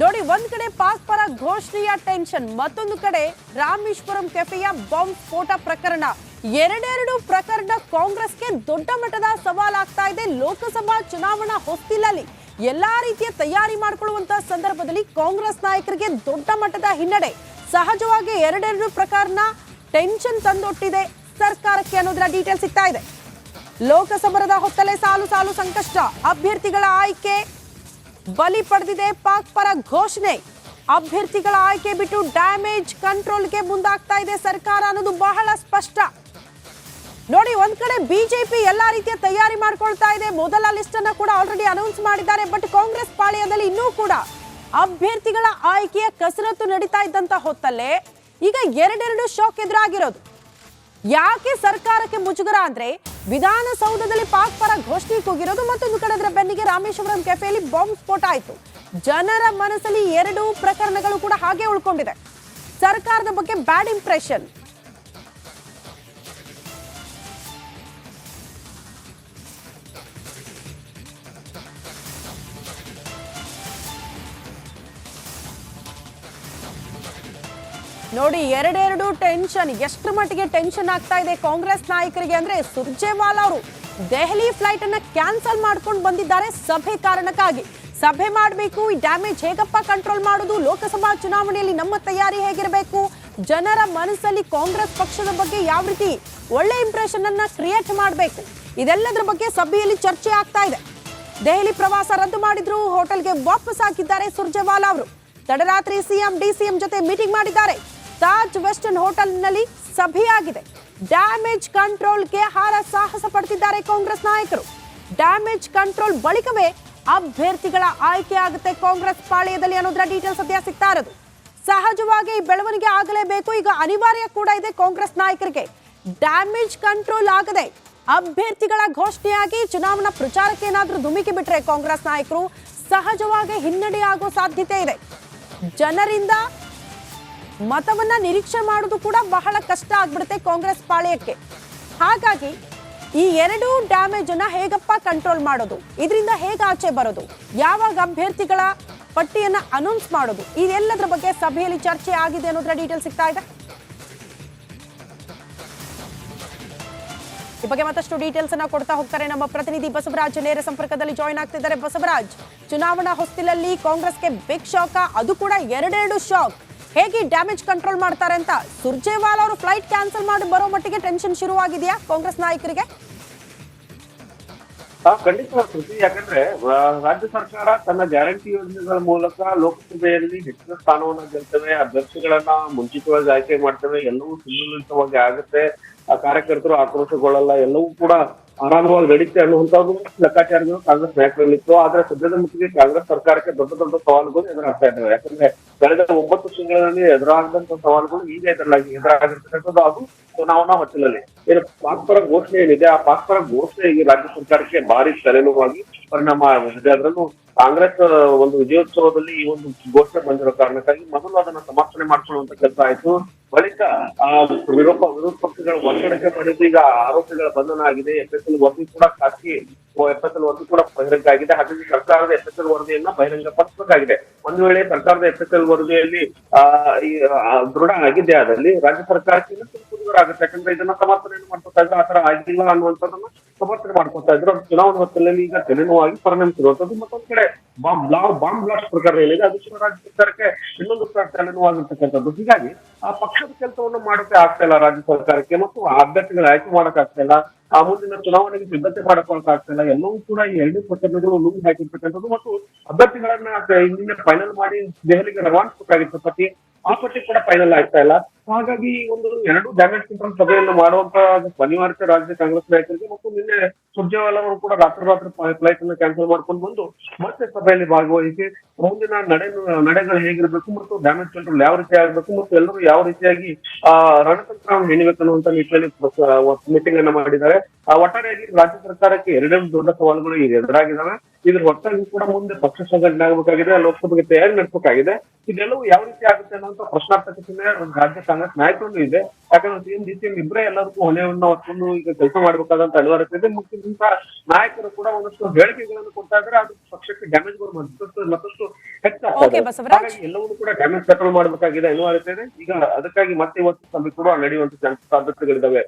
ನೋಡಿ, ಒಂದ್ ಕಡೆ ಪಾಕ್ ಪರ ಘೋಷಣೆಯ ಟೆನ್ಷನ್, ಮತ್ತೊಂದು ಕಡೆ ರಾಮೇಶ್ವರಂ ಕೆಫೆಯ ಬಾಂಬ್ ಸ್ಫೋಟ ಪ್ರಕರಣ. ಎರಡೆರಡು ಪ್ರಕರಣ ಕಾಂಗ್ರೆಸ್ಗೆ ದೊಡ್ಡ ಮಟ್ಟದ ಸವಾಲಾಗ್ತಾ ಇದೆ. ಲೋಕಸಭಾ ಚುನಾವಣಾ ಹೊಸ್ತಿಲಲ್ಲಿ ಎಲ್ಲಾ ರೀತಿಯ ತಯಾರಿ ಮಾಡಿಕೊಳ್ಳುವಂತಹ ಸಂದರ್ಭದಲ್ಲಿ ಕಾಂಗ್ರೆಸ್ ನಾಯಕರಿಗೆ ದೊಡ್ಡ ಮಟ್ಟದ ಹಿನ್ನಡೆ. ಸಹಜವಾಗಿ ಎರಡೆರಡು ಪ್ರಕರಣ ಟೆನ್ಷನ್ ತಂದೊಟ್ಟಿದೆ ಸರ್ಕಾರಕ್ಕೆ ಅನ್ನೋದರ ಡೀಟೇಲ್ ಸಿಗ್ತಾ ಇದೆ. ಲೋಕಸಭರದ ಹೊತ್ತಲೇ ಸಾಲು ಸಾಲು ಸಂಕಷ್ಟ. ಅಭ್ಯರ್ಥಿಗಳ ಆಯ್ಕೆ ಬಲಿ ಪಡೆದಿದೆ ಪಾಕ್ ಪರ ಘೋಷಣೆ. ಅಭ್ಯರ್ಥಿಗಳ ಆಯ್ಕೆ ಬಿಟ್ಟು ಡ್ಯಾಮೇಜ್ ಕಂಟ್ರೋಲ್ಗೆ ಮುಂದಾಗ್ತಾ ಇದೆ ಸರ್ಕಾರ ಅನ್ನೋದು ಬಹಳ ಸ್ಪಷ್ಟ. ನೋಡಿ, ಒಂದ್ ಕಡೆ ಬಿಜೆಪಿ ಎಲ್ಲಾ ರೀತಿಯ ತಯಾರಿ ಮಾಡ್ಕೊಳ್ತಾ ಇದೆ. ಮೊದಲ ಲಿಸ್ಟ್ ಅನ್ನ ಕೂಡ ಆಲ್ರೆಡಿ ಅನೌನ್ಸ್ ಮಾಡಿದ್ದಾರೆ ಬಟ್ ಕಾಂಗ್ರೆಸ್ ಪಾಳ್ಯದಲ್ಲಿ ಇನ್ನೂ ಕೂಡ ಅಭ್ಯರ್ಥಿಗಳ ಆಯ್ಕೆಯ ಕಸರತ್ತು ನಡೀತಾ ಇದ್ದಂತ ಹೊತ್ತಲ್ಲೇ ಈಗ ಎರಡೆರಡು ಶಾಕ್ ಎದುರಾಗಿರೋದು. ಯಾಕೆ ಸರ್ಕಾರಕ್ಕೆ ಮುಜುಗರ ಅಂದ್ರೆ ವಿಧಾನಸೌಧದಲ್ಲಿ ಪಾಕ್ ಪರ ಘೋಷಣೆ ಕೂಗಿರೋದು ಮತ್ತೊಂದು ಕಡೆ ಅದರ ಬೆನ್ನಿಗೆ ರಾಮೇಶ್ವರಂ ಕೆಫೆಯಲ್ಲಿ ಬಾಂಬ್ ಸ್ಫೋಟ ಆಯಿತು. ಜನರ ಮನಸ್ಸಲ್ಲಿ ಎರಡು ಪ್ರಕರಣಗಳು ಕೂಡ ಹಾಗೆ ಉಳ್ಕೊಂಡಿದೆ. ಸರ್ಕಾರದ ಬಗ್ಗೆ ಬ್ಯಾಡ್ ಇಂಪ್ರೆಷನ್ ನೋಡಿ, ಎರಡೆರಡು ಟೆನ್ಷನ್ ಎಷ್ಟು ಮಟ್ಟಿಗೆ ಟೆನ್ಷನ್ ಆಗ್ತಾ ಇದೆ ಕಾಂಗ್ರೆಸ್ ನಾಯಕರಿಗೆ ಅಂದ್ರೆ ಸುರ್ಜೇವಾಲಾ ಅವರು ದೆಹಲಿ ಫ್ಲೈಟ್ ಅನ್ನ ಕ್ಯಾನ್ಸಲ್ ಮಾಡ್ಕೊಂಡು ಬಂದಿದ್ದಾರೆ ಸಭೆ ಕಾರಣಕ್ಕಾಗಿ. ಸಭೆ ಮಾಡಬೇಕು, ಈ ಡ್ಯಾಮೇಜ್ ಹೇಗಪ್ಪ ಕಂಟ್ರೋಲ್ ಮಾಡೋದು? ಲೋಕಸಭಾ ಚುನಾವಣೆಯಲ್ಲಿ ನಮ್ಮ ತಯಾರಿ ಹೇಗಿರಬೇಕು? ಜನರ ಮನಸ್ಸಲ್ಲಿ ಕಾಂಗ್ರೆಸ್ ಪಕ್ಷದ ಬಗ್ಗೆ ಯಾವ ರೀತಿ ಒಳ್ಳೆ ಇಂಪ್ರೆಷನ್ ಅನ್ನ ಕ್ರಿಯೇಟ್ ಮಾಡಬೇಕು? ಇದೆಲ್ಲದರ ಬಗ್ಗೆ ಸಭೆಯಲ್ಲಿ ಚರ್ಚೆ ಆಗ್ತಾ ಇದೆ. ದೆಹಲಿ ಪ್ರವಾಸ ರದ್ದು ಮಾಡಿದ್ರು, ಹೋಟೆಲ್ಗೆ ವಾಪಸ್ ಹಾಕಿದ್ದಾರೆ ಸುರ್ಜೇವಾಲಾ ಅವರು. ತಡರಾತ್ರಿ ಸಿಎಂ, ಡಿಸಿಎಂ ಜೊತೆ ಮೀಟಿಂಗ್ ಮಾಡಿದ್ದಾರೆ. ತಾಜ್ ವೆಸ್ಟರ್ನ್ ಹೋಟೆಲ್ನಲ್ಲಿ ಸಭೆಯಾಗಿದೆ. ಡ್ಯಾಮೇಜ್ ಕಂಟ್ರೋಲ್ಗೆ ಹಾರ ಸಾಹಸ ಪಡ್ತಿದ್ದಾರೆ ಕಾಂಗ್ರೆಸ್ ನಾಯಕರು. ಡ್ಯಾಮೇಜ್ ಕಂಟ್ರೋಲ್ ಬಳಿಕವೇ ಅಭ್ಯರ್ಥಿಗಳ ಆಯ್ಕೆ ಆಗುತ್ತೆ ಕಾಂಗ್ರೆಸ್ ಪಾಳ್ಯದಲ್ಲಿ ಅನ್ನೋದರ ಡೀಟೇಲ್ ಸದ್ಯ ಸಿಗ್ತಾ ಇರೋದು ಸಹಜವಾಗಿ ಬೆಳವಣಿಗೆ ಆಗಲೇಬೇಕು, ಈಗ ಅನಿವಾರ್ಯ ಕೂಡ ಇದೆ ಕಾಂಗ್ರೆಸ್ ನಾಯಕರಿಗೆ. ಡ್ಯಾಮೇಜ್ ಕಂಟ್ರೋಲ್ ಆಗದೆ ಅಭ್ಯರ್ಥಿಗಳ ಘೋಷಣೆಯಾಗಿ ಚುನಾವಣಾ ಪ್ರಚಾರಕ್ಕೆ ಏನಾದರೂ ಧುಮಿಕಿ ಬಿಟ್ರೆ ಕಾಂಗ್ರೆಸ್ ನಾಯಕರು ಸಹಜವಾಗಿ ಹಿನ್ನಡೆಯಾಗೋ ಸಾಧ್ಯತೆ ಇದೆ. ಜನರಿಂದ ಮತವನ್ನ ನಿರೀಕ್ಷೆ ಮಾಡೋದು ಕೂಡ ಬಹಳ ಕಷ್ಟ ಆಗ್ಬಿಡುತ್ತೆ ಕಾಂಗ್ರೆಸ್ ಪಾಳ್ಯಕ್ಕೆ. ಹಾಗಾಗಿ ಈ ಎರಡು ಡ್ಯಾಮೇಜ್ ಅನ್ನ ಹೇಗಪ್ಪ ಕಂಟ್ರೋಲ್ ಮಾಡೋದು? ಇದರಿಂದ ಹೇಗೆ ಆಚೆ ಬರೋದು? ಯಾವಾಗ ಅಭ್ಯರ್ಥಿಗಳ ಪಟ್ಟಿಯನ್ನ ಅನೌನ್ಸ್ ಮಾಡೋದು? ಇದೆಲ್ಲದರ ಬಗ್ಗೆ ಸಭೆಯಲ್ಲಿ ಚರ್ಚೆ ಆಗಿದೆ ಅನ್ನೋದ್ರ ಡೀಟೇಲ್ ಸಿಗ್ತಾ ಇದೆ. ಈ ಬಗ್ಗೆ ಮತ್ತಷ್ಟು ಡೀಟೇಲ್ಸ್ ಅನ್ನ ಕೊಡ್ತಾ ಹೋಗ್ತಾರೆ ನಮ್ಮ ಪ್ರತಿನಿಧಿ ಬಸವರಾಜ್. ನೇರ ಸಂಪರ್ಕದಲ್ಲಿ ಜಾಯ್ನ್ ಆಗ್ತಿದ್ದಾರೆ ಬಸವರಾಜ್. ಚುನಾವಣಾ ಹೊಸ್ತಿಲಲ್ಲಿ ಕಾಂಗ್ರೆಸ್ಗೆ ಬಿಗ್ ಶಾಕ್ ಅದು ಕೂಡ ಎರಡೆರಡು ಶಾಕ್ ಹೇಗೆ ಡ್ಯಾಮೇಜ್ ಕಂಟ್ರೋಲ್ ಮಾಡ್ತಾರೆ ಅಂತ ಸುರ್ಜೇವಾಲಾ ಅವರು ಫ್ಲೈಟ್ ಕ್ಯಾನ್ಸಲ್ ಮಾಡಿ ಬರೋ ಮಟ್ಟಿಗೆ ಟೆನ್ಷನ್ ಶುರುವಾಗಿದೆಯಾ ಕಾಂಗ್ರೆಸ್ ನಾಯಕರಿಗೆ? ಖಂಡಿತ ಯಾಕಂದ್ರೆ ರಾಜ್ಯ ಸರ್ಕಾರ ತನ್ನ ಗ್ಯಾರಂಟಿ ಯೋಜನೆಗಳ ಮೂಲಕ ಲೋಕಸಭೆಯಲ್ಲಿ ಹೆಚ್ಚಿನ ಸ್ಥಾನವನ್ನು ಗೆಲ್ತವೆ, ಅಭ್ಯರ್ಥಿಗಳನ್ನ ಮುಂಚಿತವಾಗಿ ಆಯ್ಕೆ ಮಾಡ್ತವೆ, ಎಲ್ಲವೂ ಸುಲಲಿತವಾಗಿ ಆಗುತ್ತೆ. ಆ ಕಾರ್ಯಕರ್ತರು ಆಕ್ರೋಶಗೊಳ್ಳಲ್ಲ, ಎಲ್ಲವೂ ಕೂಡ ಆರಾಮವಾಗಿ ನಡೀತೆ ಅನ್ನುವಂಥದ್ದು ಲೆಕ್ಕಾಚಾರಗಳು ಕಾಂಗ್ರೆಸ್ ನಾಯಕರಲ್ಲಿತ್ತು ಆದ್ರೆ ಸದ್ಯದ ಮಟ್ಟಿಗೆ ಕಾಂಗ್ರೆಸ್ ಸರ್ಕಾರಕ್ಕೆ ದೊಡ್ಡ ದೊಡ್ಡ ಸವಾಲುಗಳು ಎದುರಾಗ್ತಾ ಇದ್ದಾವೆ. ಯಾಕಂದ್ರೆ ಕಳೆದ ಒಂಬತ್ತು ತಿಂಗಳಲ್ಲಿ ಎದುರಾಗದಂತ ಸವಾಲುಗಳು ಈಗ ಎದುರಾಗಿ ಎದುರಾಗಿರ್ತಕ್ಕಂಥದ್ದು ಅದು ಚುನಾವಣಾ ಹೊತ್ತಿನಲ್ಲಿ ಏನು ಪಾಕ್ಪರ ಘೋಷಣೆ ಏನಿದೆ? ಆ ಪಾಸ್ಪರ ಘೋಷಣೆ ಈಗ ರಾಜ್ಯ ಸರ್ಕಾರಕ್ಕೆ ಭಾರಿ ತಲೆನೋವಾಗಿ ಪರಿಣಾಮ ಆಗಿದೆ. ಅದರಲ್ಲೂ ಕಾಂಗ್ರೆಸ್ ಒಂದು ವಿಜಯೋತ್ಸವದಲ್ಲಿ ಈ ಒಂದು ಘೋಷಣೆ ಬಂದಿರೋ ಕಾರಣಕ್ಕಾಗಿ ಮೊದಲು ಅದನ್ನ ಸಮರ್ಥನೆ ಮಾಡ್ಕೊಳ್ಳುವಂತ ಕೆಲಸ ಆಯ್ತು. ಬಳಿಕ ಆ ವಿರೋಧ ವಿರೋಧ ಪಕ್ಷಗಳ ಒತ್ತಡಕ್ಕೆ ಪಡೆದು ಈಗ ಆರೋಪಿಗಳ ಬಂಧನ ಆಗಿದೆ. ಎಫ್ ಎಸ್ ವರದಿ ಕೂಡ ಖಾಸಗಿ ಎಫ್ ಎಸ್ ಎಲ್ ವರದಿ ಕೂಡ ಬಹಿರಂಗ ಆಗಿದೆ. ಹಾಗಾಗಿ ಸರ್ಕಾರದ ಎಫ್ ಎಸ್ ಎಲ್ ವರದಿಯನ್ನ ಬಹಿರಂಗ ಪಡಿಸಬೇಕಾಗಿದೆ. ಒಂದು ವೇಳೆ ಸರ್ಕಾರದ ಎಫ್ ಎಸ್ ಎಲ್ ವರದಿಯಲ್ಲಿ ಆ ಈ ಆ, ದೃಢ ಆಗಿದೆ ಅದರಲ್ಲಿ ರಾಜ್ಯ ಸರ್ಕಾರಕ್ಕೆ ಆಗುತ್ತೆ ಯಾಕಂದ್ರೆ ಇದನ್ನ ಸಮರ್ಥನೆ ಮಾಡ್ಬೇಕಾದ್ರೆ ಆ ಆತರ ಆಗಿಲ್ಲ ಅನ್ನುವಂಥದ್ದನ್ನ ಸಮರ್ಥನೆ ಮಾಡ್ಕೊತಾ ಇದ್ರು. ಅದು ಚುನಾವಣಾ ಹೊತ್ತಲ್ಲಿ ಈಗ ತಲೆನೋವಾಗಿ ಪರಿಣಮಿಸಿರುವಂತದ್ದು ಮತ್ತೊಂದ್ ಕಡೆ ಬಾಂಬ್ ಬಾಂಬ್ ಬ್ಲಾಸ್ಟ್ ಪ್ರಕಾರ ಏನಿದೆ, ಅದು ಚುನಾವಣೆ ರಾಜ್ಯ ಸರ್ಕಾರಕ್ಕೆ ಇನ್ನೊಂದು ತಲೆನೋವಾಗಿರ್ತಕ್ಕಂಥದ್ದು ಹೀಗಾಗಿ ಆ ಪಕ್ಷದ ಕೆಲಸವನ್ನು ಮಾಡೋಕೆ ಆಗ್ತಾ ಇಲ್ಲ ರಾಜ್ಯ ಸರ್ಕಾರಕ್ಕೆ ಮತ್ತು ಅಭ್ಯರ್ಥಿಗಳ ಆಯ್ಕೆ ಮಾಡಕ್ ಆಗ್ತಾ ಇಲ್ಲ. ಆ ಮುಂದಿನ ಚುನಾವಣೆಗೆ ಸಿದ್ಧತೆ ಮಾಡ್ಕೊಳಕ್ ಆಗ್ತಾ ಎಲ್ಲವೂ ಕೂಡ ಈ ಎರಡು ಪ್ರಕರಣಗಳು ನುಗ್ಗಿ ಹಾಕಿರ್ತಕ್ಕಂಥದ್ದು ಮತ್ತು ಅಭ್ಯರ್ಥಿಗಳನ್ನ ಇಂದಿನ ಫೈನಲ್ ಮಾಡಿ ದೆಹಲಿಗೆ ರವಾನಿಸಬೇಕಾಗಿತ್ತು. ಪಟ್ಟಿ ಆ ಪಟ್ಟಿ ಕೂಡ ಫೈನಲ್ ಆಗ್ತಾ ಇಲ್ಲ. ಹಾಗಾಗಿ ಒಂದು ಎರಡು ಡ್ಯಾಮೇಜ್ ಕಂಟ್ರೋಲ್ ಸಭೆಯನ್ನು ಮಾಡುವಂತ ಅನಿವಾರ್ಯತೆ ರಾಜ್ಯ ಕಾಂಗ್ರೆಸ್ ನಾಯಕರಿಗೆ ಮತ್ತು ನಿನ್ನೆ ಸುರ್ಜೇವಾಲಾ ಅವರು ಕೂಡ ರಾತ್ರಿ ರಾತ್ರಿ ಫ್ಲೈಟ್ ಅನ್ನು ಕ್ಯಾನ್ಸಲ್ ಮಾಡ್ಕೊಂಡು ಬಂದು ಮತ್ತೆ ಸಭೆಯಲ್ಲಿ ಭಾಗವಹಿಸಿ ಮುಂದಿನ ನಡೆ, ನಡೆಗಳು ಹೇಗಿರಬೇಕು ಮತ್ತು ಡ್ಯಾಮೇಜ್ ಕಂಟ್ರೋಲ್ ಯಾವ ರೀತಿ ಆಗಬೇಕು ಮತ್ತು ಎಲ್ಲರೂ ಯಾವ ರೀತಿಯಾಗಿ, ಆ ರಣತಂತ್ರವನ್ನು ಹೆಣಿಬೇಕು ಅನ್ನುವಂತ ನಿಟ್ಟಿನಲ್ಲಿ ಮೀಟಿಂಗ್ ಅನ್ನು ಮಾಡಿದ್ದಾರೆ. ಆ, ಒಟ್ಟಾರೆಯಾಗಿ ರಾಜ್ಯ ಸರ್ಕಾರಕ್ಕೆ ಎರಡೆರಡು ದೊಡ್ಡ ಸವಾಲುಗಳು ಈಗ ಎದುರಾಗಿದ್ದಾವೆ ಇದ್ರ ಒಟ್ಟಾಗಿ ಕೂಡ ಮುಂದೆ ಪಕ್ಷ ಸಂಘಟನೆ ಆಗಬೇಕಾಗಿದೆ ಲೋಕಸಭೆಗೆ ತಯಾರಿ ನಡೆಸಬೇಕಾಗಿದೆ. ಇದೆಲ್ಲವೂ ಯಾವ ರೀತಿ ಆಗುತ್ತೆ ಅನ್ನುವಂತ ಪ್ರಶ್ನಾರ್ಥಕತೆ ರಾಜ್ಯ ಕಾಂಗ್ರೆಸ್ ನಾಯಕರಲ್ಲೂ ಇದೆ. ಯಾಕಂದ್ರೆ ಸಿಎಂ ಡಿ ಸಿಎಂ ಇಬ್ಬರೇ ಎಲ್ಲರಿಗೂ ಹೊಣೆಯನ್ನ ಹೊತ್ಕೊಂಡು ಈಗ ಕೆಲಸ ಮಾಡಬೇಕಾದಂತ ಅನಿವಾರ್ಯತೆ ಇದೆ. ಮುಖ್ಯಮಂತ್ರಿ ನಾಯಕರು ಕೂಡ ಒಂದಷ್ಟು ಹೇಳಿಕೆಗಳನ್ನು ಕೊಡ್ತಾ ಇದ್ರೆ ಅದು ಪಕ್ಷಕ್ಕೆ ಡ್ಯಾಮೇಜ್ ಮತ್ತಷ್ಟು ಮತ್ತಷ್ಟು ಹೆಚ್ಚು ಆಗ್ತಾ Okay, ಇದೆ. ಬಸವರಾಜ್. ಹಾಗಾಗಿ ಎಲ್ಲವನ್ನೂ ಕೂಡ ಡ್ಯಾಮೇಜ್ ಕಂಟ್ರೋಲ್ ಮಾಡಬೇಕಾಗಿದೆ ಅನಿವಾರ್ಯತೆ ಇದೆ. ಈಗ ಅದಕ್ಕಾಗಿ ಮತ್ತೆ ಇವತ್ತು ಸಭೆ ಕೂಡ ನಡೆಯುವಂತ ಸಾಧ್ಯತೆಗಳಿದಾವೆ